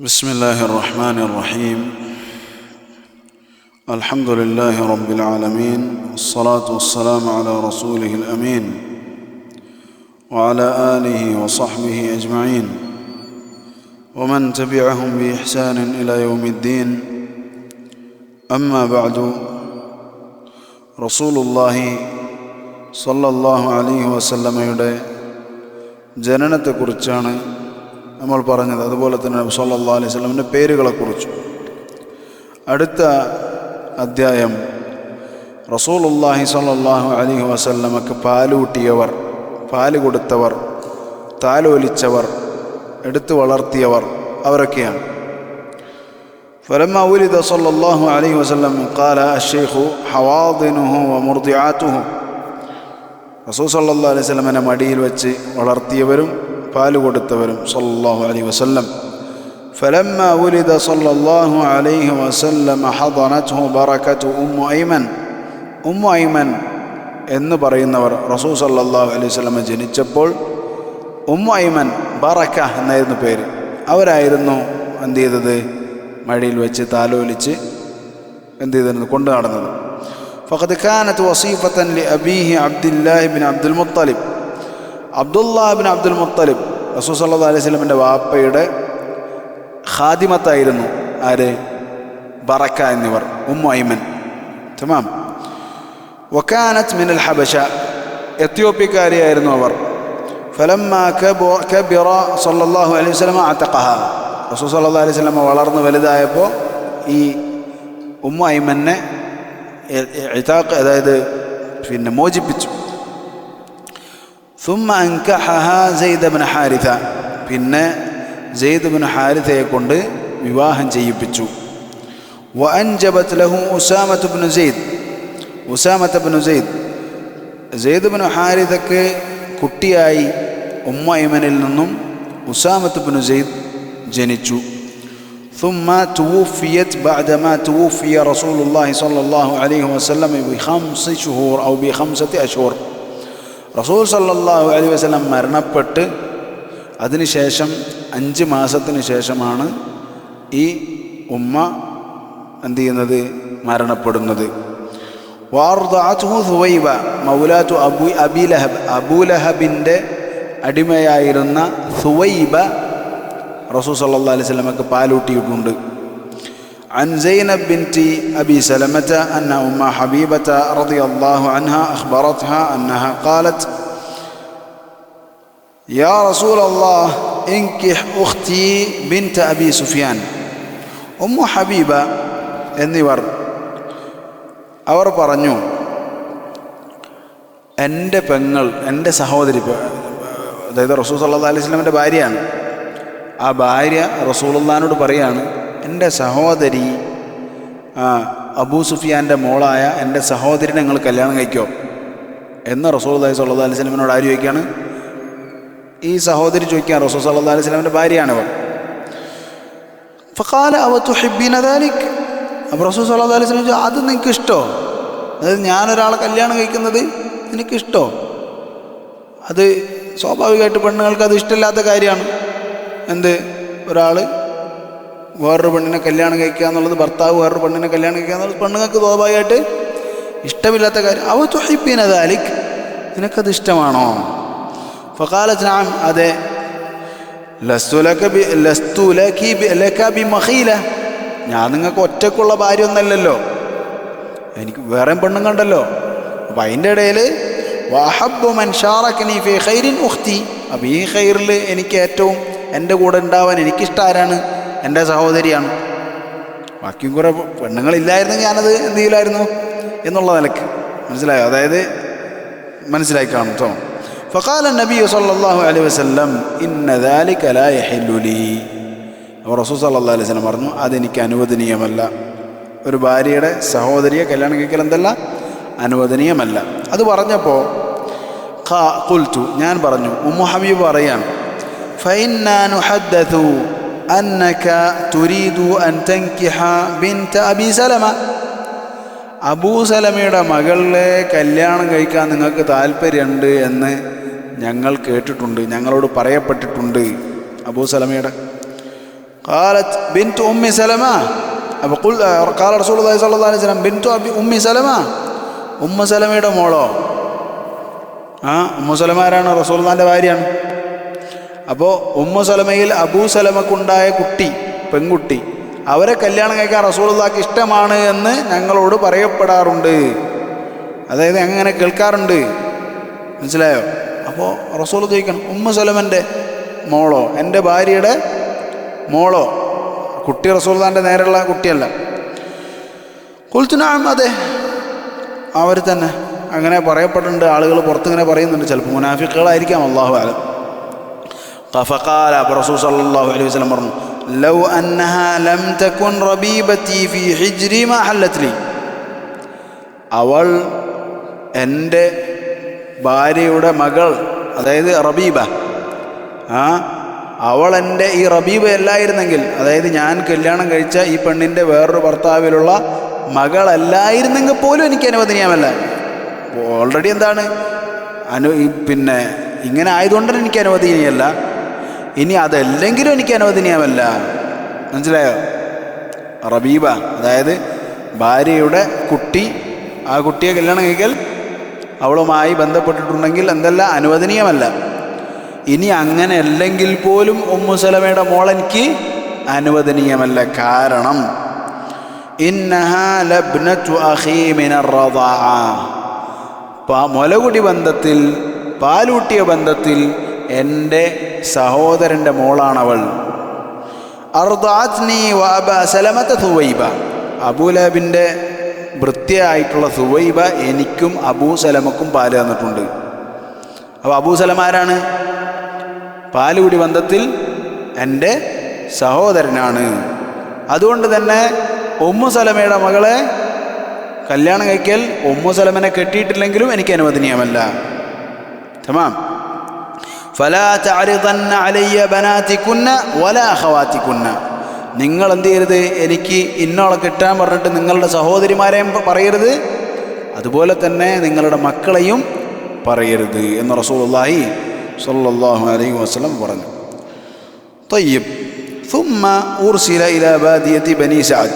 بسم الله الرحمن الرحيم. الحمد لله رب العالمين والصلاة والسلام على رسوله الأمين وعلى آله وصحبه أجمعين. ومن تبعهم بإحسان إلى يوم الدين. أما بعد رسول الله صلى الله عليه وسلم جننتكرتشان നമ്മൾ പറഞ്ഞത് അതുപോലെ തന്നെ നബി സല്ലല്ലാഹു അലൈഹി വസല്ലമിൻ്റെ പേരുകളെക്കുറിച്ചും അടുത്ത അധ്യായം റസൂലുള്ളാഹി സ്വല്ലല്ലാഹു അലൈഹി വസല്ലമക്ക് പാലൂട്ടിയവർ പാല് കൊടുത്തവർ താലോലിച്ചവർ എടുത്തു വളർത്തിയവർ അവരൊക്കെയാണ് فلما ولد صلى الله عليه وسلم قال الشيخ حواضنه ومرضعاته റസൂൽ സല്ലാ അലൈഹി സ്വലമിനെ മടിയിൽ വെച്ച് വളർത്തിയവരും പാല് കൊടുത്തവരും സല്ലല്ലാഹു അലൈഹി വസല്ലം فلما ولد صلى الله عليه وسلم حضنته بركة أم أيمن ഉം ഐമൻ എന്ന് പറയുന്നവർ റസൂൽ സല്ലല്ലാഹു അലൈഹി വസല്ലമ ജനിച്ചപ്പോൾ ഉം ഐമൻ ബറക്ക എന്നായിരുന്നു പേര് അവരായിരുന്നു എന്ത് ചെയ്തത് മടിയിൽ വെച്ച് താലോലിച്ച് എന്ത് ചെയ്തിരുന്നു കൊണ്ടു നടന്നത് فقد كانت وصيفة لأبيه عبد الله بن عبد المطلب عبد الله بن عبد المطلب സല്ലല്ലാഹു അലൈഹി സ്വലമിന്റെ വാപ്പയുടെ ഖാദിമത്തായിരുന്നു ആര്? ബറക്ക എന്നിവർ ഉമ്മു ഐമൻ തമാം. വക്കാനത്ത് മിനൽ ഹബശ എത്യോപ്യക്കാരിയായിരുന്നു അവർ. ഫലമ്മ കബിറ അലൈഹി സ്വലമ അത്തഖഹ. റസൂ സല്ലല്ലാഹു അലൈഹി സ്വലമ വളർന്ന് വലുതായപ്പോൾ ഈ ഉമ്മു ഐമനെ അതായത് പിന്നെ മോചിപ്പിച്ചു. ثم أنكحها زيد بن حارثة പിന്നെ സെയ്ദ് ബിൻ ഹാരിഥയെ കൊണ്ട് വിവാഹം ചെയ്യിപ്പിച്ചു വഅൻജബത് ലഹു Usamah bin Zaid Usamah bin Zaid Zaid bin ഹാരിഥക്ക് കുട്ടിയായി ഉമ്മയമനിൽ നിന്നും ഉസാമത്ത് ബിൻ സെയ്ദ് ജനിച്ചു ثم توفيت بعدما توفي رسول الله صلى الله عليه وسلم بخمس شهور أو بخمسة أشهر റസൂൽ സല്ലാഹു അലൈഹി വസല്ലം മരണപ്പെട്ട് അതിനുശേഷം അഞ്ച് മാസത്തിന് ശേഷമാണ് ഈ ഉമ്മ എന്ത് ചെയ്യുന്നത്? മരണപ്പെടുന്നത്. വാർദാത്തു സുവൈബ മൗലാത്തു അബു അബിലഹബ് അബൂലഹബിന്റെ അടിമയായിരുന്ന സുവൈബ റസൂൽ സല്ലാ അലൈഹി പാലൂട്ടിയിട്ടുണ്ട്. عن زينب بنت أبي سلمة أن أم حبيبة رضي الله عنها أخبرتها أنها قالت يا رسول الله انكح أختي بنت أبي سفيان أم حبيبة എന്നിവർ അവർ പറഞ്ഞു എൻ്റെ പെങ്ങൾ എൻ്റെ സഹോദരി അതായത് റസൂൽ സല്ലാ അലൈഹി സ്വലമിൻ്റെ ഭാര്യയാണ് ആ ഭാര്യ റസൂലുള്ളാനോട് പറയാണ് എന്റെ സഹോദരി അബൂ സുഫിയാന്റെ മോളായ എന്റെ സഹോദരിനെ നിങ്ങൾ കല്യാണം കഴിക്കോ? എന്ന് റസൂൽ അലൈഹി സല്ലാ അലൈഹി സ്വലമിനോട് ആര് ചോദിക്കുകയാണ് ഈ സഹോദരി ചോദിക്കാൻ റസൂൽ സല്ലാ അലൈഹി സ്വലമിന്റെ ഭാര്യയാണ് അവർ ഫക്കാല അവ തുഹിബീൻ അതാലിക് അപ്പോൾ റസൂൽ സല്ലാ അലൈഹി സ്വലം അത് നിങ്ങൾക്ക് ഇഷ്ടമോ അതായത് ഞാനൊരാളെ കല്യാണം കഴിക്കുന്നത് എനിക്ക് ഇഷ്ടോ അത് സ്വാഭാവികമായിട്ട് പെണ്ണുങ്ങൾക്ക് അത് ഇഷ്ടമില്ലാത്ത കാര്യമാണ്. എന്ത്? ഒരാൾ വേറൊരു പെണ്ണിനെ കല്യാണം കഴിക്കുക എന്നുള്ളത് ഭർത്താവ് വേറൊരു പെണ്ണിനെ കല്യാണം കഴിക്കുക എന്നുള്ളത് പെണ്ണുങ്ങൾക്ക് സ്വാഭാവികമായിട്ട് ഇഷ്ടമില്ലാത്ത കാര്യം. അവ തുഹിപ്പീൻ അതാലിക് നിനക്കത് ഇഷ്ടമാണോ? ഫക്കാലത്ത് നാം അതെ. ഞാൻ നിങ്ങൾക്ക് ഒറ്റക്കുള്ള ഭാര്യ ഒന്നല്ലല്ലോ. എനിക്ക് വേറെ പെണ്ണും കണ്ടല്ലോ. അപ്പം അതിന്റെ ഇടയിൽ വാഹബ് മൻഷാറക്കനി ഫി ഖൈരിൻ ഉഖ്തി. അപ്പം ഈ ഖൈറിൽ എനിക്ക് ഏറ്റവും എന്റെ കൂടെ ഉണ്ടാവാൻ എനിക്കിഷ്ടം ആരാണ്? എന്റെ സഹോദരിയാണ്. ബാക്കിയും കുറേ പെണ്ണുങ്ങളില്ലായിരുന്നെങ്കിൽ ഞാനത് എന്ത് ചെയ്യില്ലായിരുന്നു എന്നുള്ള നിലയ്ക്ക് മനസ്സിലായോ? അതായത് മനസ്സിലായി കാണും കേട്ടോ. ഫഖാല നബി സല്ലാഹു അലൈഹി വസ്ലം ഇന്നതാലി കലായുലി അപ്പോൾ റസൂ സല്ലാ അലൈഹി വസ്ലം പറഞ്ഞു അതെനിക്ക് അനുവദനീയമല്ല. ഒരു ഭാര്യയുടെ സഹോദരിയെ കല്യാണം കഴിക്കൽ എന്തല്ല? അനുവദനീയമല്ല. അത് പറഞ്ഞപ്പോൾ ഞാൻ പറഞ്ഞു ഉമ്മു ഹബീബ് പറയാണ് ഫൈൻ ഹദ്ദു أنك تريد أن تنكح بنت أبي سلمة അബൂ സലമയുടെ മകളെ കല്യാണം കഴിക്കാൻ നിങ്ങൾക്ക് താല്പര്യമുണ്ട് എന്ന് ഞങ്ങൾ കേട്ടിട്ടുണ്ട് ഞങ്ങളോട് പറയപ്പെട്ടിട്ടുണ്ട് അബൂ സലമയുടെ قالت بنت أم سلمة അപ്പോൾ قل قال رسول الله صلى الله عليه وسلم بنت أبي أم سلمة ഉമ്മ സലമയുടെ മോളോ ആ ഉമ്മ സലമ ആരാണ് റസൂൽദാൻ്റെ ഭാര്യയാണ് അപ്പോൾ ഉമ്മു സലമയിൽ അബൂ സലമക്കുണ്ടായ കുട്ടി പെൺകുട്ടി അവരെ കല്യാണം കഴിക്കാൻ റസൂൽദാക്ക് ഇഷ്ടമാണ് എന്ന് ഞങ്ങളോട് പറയപ്പെടാറുണ്ട്. അതായത് അങ്ങനെ കേൾക്കാറുണ്ട്. മനസ്സിലായോ? അപ്പോൾ റസൂൽ ചോദിക്കണം ഉമ്മ സലമന്റെ മോളോ? എന്റെ ഭാര്യയുടെ മോളോ? കുട്ടി റസൂൽദാന്റെ നേരെയുള്ള കുട്ടിയല്ല. കുൽത്തുനാം അതെ. അവർ തന്നെ അങ്ങനെ പറയപ്പെട്ടിട്ടുണ്ട് ആളുകൾ പുറത്തിങ്ങനെ പറയുന്നുണ്ട്. ചിലപ്പോൾ മുനാഫിക്കുകളായിരിക്കാം അള്ളാഹു ആലം فقال رسول صلى الله عليه وسلم പറഞ്ഞു لو أنها لم تكن ربيبتي في حجري ما حلت لي അവൾ എൻ്റെ ഭാര്യയുടെ മകൾ അതായത് റബീബ ആ അവൾ എൻ്റെ ഈ റബീബ അല്ലായിരുന്നെങ്കിൽ അതായത് ഞാൻ കല്യാണം കഴിച്ച ഈ പെണ്ണിൻ്റെ വേറൊരു ഭർത്താവിലുള്ള മകളല്ലായിരുന്നെങ്കിൽ പോലും എനിക്ക് അനുവദനീയമല്ല ഓൾറെഡി എന്താണ് അനു ഈ പിന്നെ ഇങ്ങനെ ആയതുകൊണ്ട് എനിക്ക് അനുവദനീയമല്ല ഇനി അതല്ലെങ്കിലും എനിക്ക് അനുവദനീയമല്ല മനസ്സിലായോ? റബീബ അതായത് ഭാര്യയുടെ കുട്ടി ആ കുട്ടിയെ കല്യാണം കഴിക്കൽ അവളുമായി ബന്ധപ്പെട്ടിട്ടുണ്ടെങ്കിൽ എന്തല്ല? അനുവദനീയമല്ല ഇനി അങ്ങനെ അല്ലെങ്കിൽ പോലും ഉമ്മുസലമയുടെ മോളെനിക്ക് അനുവദനീയമല്ല കാരണം മുലകുടി ബന്ധത്തിൽ പാലൂട്ടിയ ബന്ധത്തിൽ എന്റെ സഹോദരന്റെ മോളാണവൾ. അർദാജ്നി വഅബ സലമത്ത സുവൈബ. അബൂലബിന്റെ വൃത്തിയായിട്ടുള്ള സുവൈബ എനിക്കും അബൂ സലമക്കും പാൽ തന്നിട്ടുണ്ട്. അപ്പോൾ അബൂ സലമ ആരാണ്? പാലുകുടി ബന്ധത്തിൽ എന്റെ സഹോദരനാണ്. അതുകൊണ്ട് തന്നെ ഉമ്മു സലമയുടെ മകളെ കല്യാണം കഴിക്കൽ ഉമ്മു സലമനെ കെട്ടിയിട്ടില്ലെങ്കിലും എനിക്ക് അനുവദനീയമല്ല. തമാം. ഫലാ തഅരിദന്ന അലയ്യ ബനാതികുന്ന വലാ അഖവാതികുന്ന നിങ്ങൾ എന്ത് ചെയ്യരുത് എനിക്ക് ഇന്നോളെ കിട്ടാൻ പറഞ്ഞിട്ട് നിങ്ങളുടെ സഹോദരിമാരെയും പ- പറയരുത് അതുപോലെ തന്നെ നിങ്ങളുടെ മക്കളെയും പറയരുത് എന്ന് റസൂലുള്ളാഹി സ്വല്ലല്ലാഹു അലൈഹി വസല്ലം പറഞ്ഞു طيب ثم أرسل إلى بادية بني سعد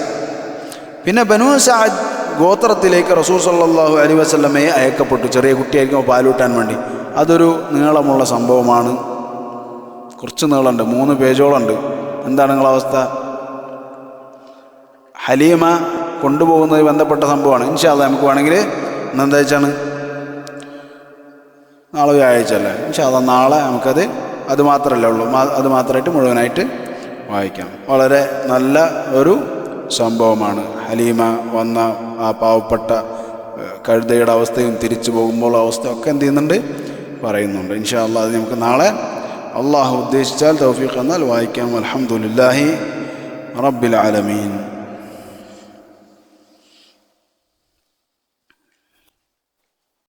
പിന്നെ ബനു സഅദ് ഗോത്രത്തിലേക്ക് റസൂൽ സല്ലല്ലാഹു അലൈഹി വസല്ലമയെ അയക്കപ്പെട്ടു ചെറിയ കുട്ടിയായിരിക്കും പാലൂട്ടാൻ വേണ്ടി അതൊരു നീളമുള്ള സംഭവമാണ്. കുറച്ച് നീളമുണ്ട് മൂന്ന് പേജോളുണ്ട്. എന്താണ് നിങ്ങളുടെ അവസ്ഥ? ഹലീമ കൊണ്ടുപോകുന്നത് ബന്ധപ്പെട്ട സംഭവമാണ്. ഇൻഷാല്ല നമുക്ക് വേണമെങ്കിൽ ഇന്നെന്താ വെച്ചാണ് നാളെ വ്യാഴാഴ്ച അല്ലേ? ഇൻഷാല്ല നാളെ നമുക്കത് അത് മാത്രമല്ലേ ഉള്ളൂ. അത് മാത്രമായിട്ട് മുഴുവനായിട്ട് വായിക്കാം. വളരെ നല്ല ഒരു സംഭവമാണ്. ഹലീമ വന്ന ആ പാവപ്പെട്ട കഴുതയുടെ അവസ്ഥയും തിരിച്ചു പോകുമ്പോൾ അവസ്ഥ ഒക്കെ എന്ത് ചെയ്യുന്നുണ്ട്? പറയുന്നുണ്ട്. ഇൻഷാ അള്ളാഹ് അത് നമുക്ക് നാളെ അള്ളാഹു ഉദ്ദേശിച്ചാൽ തൗഫീഖ് എന്നാൽ വായിക്കാം. അലഹമുല്ലാഹി റബ്ബിൽ ആലമീൻ.